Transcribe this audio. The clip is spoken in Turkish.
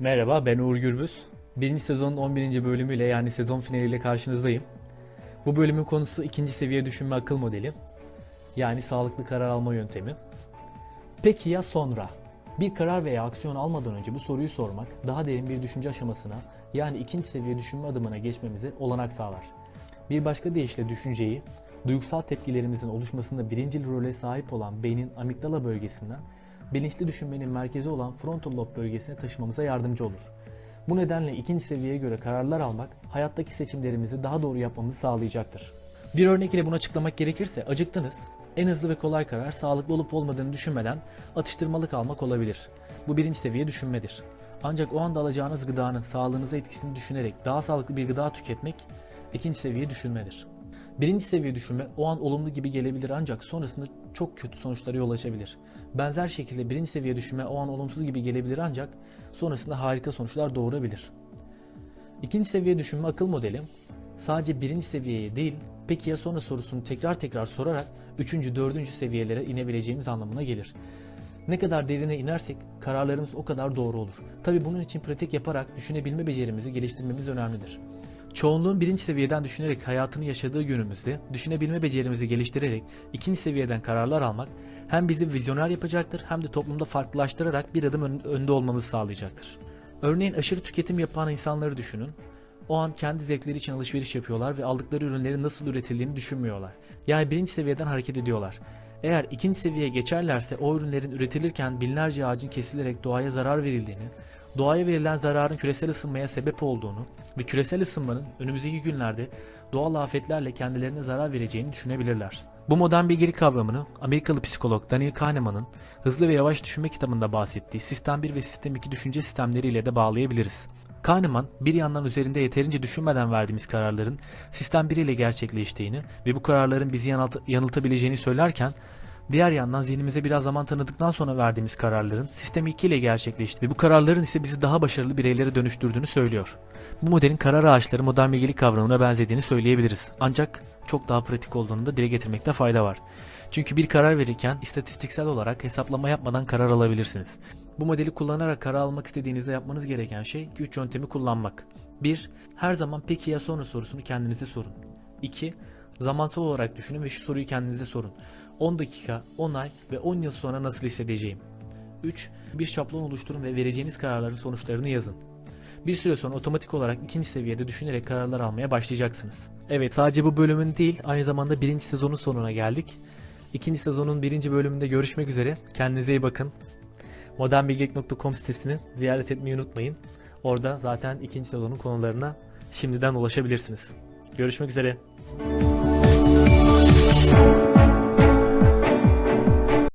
Merhaba ben Uğur Gürbüz. Birinci sezonun 11. bölümüyle yani sezon finaliyle karşınızdayım. Bu bölümün konusu ikinci seviye düşünme akıl modeli. Yani sağlıklı karar alma yöntemi. Peki ya sonra? Bir karar veya aksiyon almadan önce bu soruyu sormak daha derin bir düşünce aşamasına yani ikinci seviye düşünme adımına geçmemize olanak sağlar. Bir başka deyişle düşünceyi, duygusal tepkilerimizin oluşmasında birincil role sahip olan beynin amigdala bölgesinden bilinçli düşünmenin merkezi olan frontal lob bölgesine taşımamıza yardımcı olur. Bu nedenle ikinci seviyeye göre kararlar almak hayattaki seçimlerimizi daha doğru yapmamızı sağlayacaktır. Bir örnek ile bunu açıklamak gerekirse acıktınız. En hızlı ve kolay karar sağlıklı olup olmadığını düşünmeden atıştırmalık almak olabilir. Bu birinci seviye düşünmedir. Ancak o anda alacağınız gıdanın sağlığınıza etkisini düşünerek daha sağlıklı bir gıda tüketmek ikinci seviye düşünmedir. Birinci seviye düşünme o an olumlu gibi gelebilir ancak sonrasında çok kötü sonuçlara yol açabilir. Benzer şekilde birinci seviye düşünme o an olumsuz gibi gelebilir ancak sonrasında harika sonuçlar doğurabilir. İkinci seviye düşünme akıl modeli sadece birinci seviyeye değil peki ya sonra sorusunu tekrar tekrar sorarak üçüncü, dördüncü seviyelere inebileceğimiz anlamına gelir. Ne kadar derine inersek kararlarımız o kadar doğru olur. Tabi bunun için pratik yaparak düşünebilme becerimizi geliştirmemiz önemlidir. Çoğunluğun birinci seviyeden düşünerek hayatını yaşadığı günümüzde düşünebilme becerimizi geliştirerek ikinci seviyeden kararlar almak hem bizi vizyoner yapacaktır hem de toplumda farklılaştırarak bir adım ön- önde olmamızı sağlayacaktır. Örneğin aşırı tüketim yapan insanları düşünün. O an kendi zevkleri için alışveriş yapıyorlar ve aldıkları ürünlerin nasıl üretildiğini düşünmüyorlar. Yani birinci seviyeden hareket ediyorlar. Eğer ikinci seviyeye geçerlerse o ürünlerin üretilirken binlerce ağacın kesilerek doğaya zarar verildiğini, doğaya verilen zararın küresel ısınmaya sebep olduğunu ve küresel ısınmanın önümüzdeki günlerde doğal afetlerle kendilerine zarar vereceğini düşünebilirler. Bu modern bilgelik kavramını Amerikalı psikolog Daniel Kahneman'ın Hızlı ve Yavaş Düşünme kitabında bahsettiği Sistem 1 ve Sistem 2 düşünce sistemleriyle de bağlayabiliriz. Kahneman bir yandan üzerinde yeterince düşünmeden verdiğimiz kararların sistem 1 ile gerçekleştiğini ve bu kararların bizi yanılt- yanıltabileceğini söylerken Diğer yandan zihnimize biraz zaman tanıdıktan sonra verdiğimiz kararların sistem 2 ile gerçekleşti ve bu kararların ise bizi daha başarılı bireylere dönüştürdüğünü söylüyor. Bu modelin karar ağaçları modern bilgelik kavramına benzediğini söyleyebiliriz. Ancak çok daha pratik olduğunu da dile getirmekte fayda var. Çünkü bir karar verirken istatistiksel olarak hesaplama yapmadan karar alabilirsiniz. Bu modeli kullanarak karar almak istediğinizde yapmanız gereken şey 2-3 yöntemi kullanmak. 1. Her zaman peki ya sonra sorusunu kendinize sorun. 2. Zamansal olarak düşünün ve şu soruyu kendinize sorun. 10 dakika, 10 ay ve 10 yıl sonra nasıl hissedeceğim? 3. Bir şablon oluşturun ve vereceğiniz kararların sonuçlarını yazın. Bir süre sonra otomatik olarak ikinci seviyede düşünerek kararlar almaya başlayacaksınız. Evet sadece bu bölümün değil aynı zamanda birinci sezonun sonuna geldik. İkinci sezonun birinci bölümünde görüşmek üzere. Kendinize iyi bakın. modernbilgelik.com sitesini ziyaret etmeyi unutmayın. Orada zaten ikinci sezonun konularına şimdiden ulaşabilirsiniz. Görüşmek üzere. Thank you.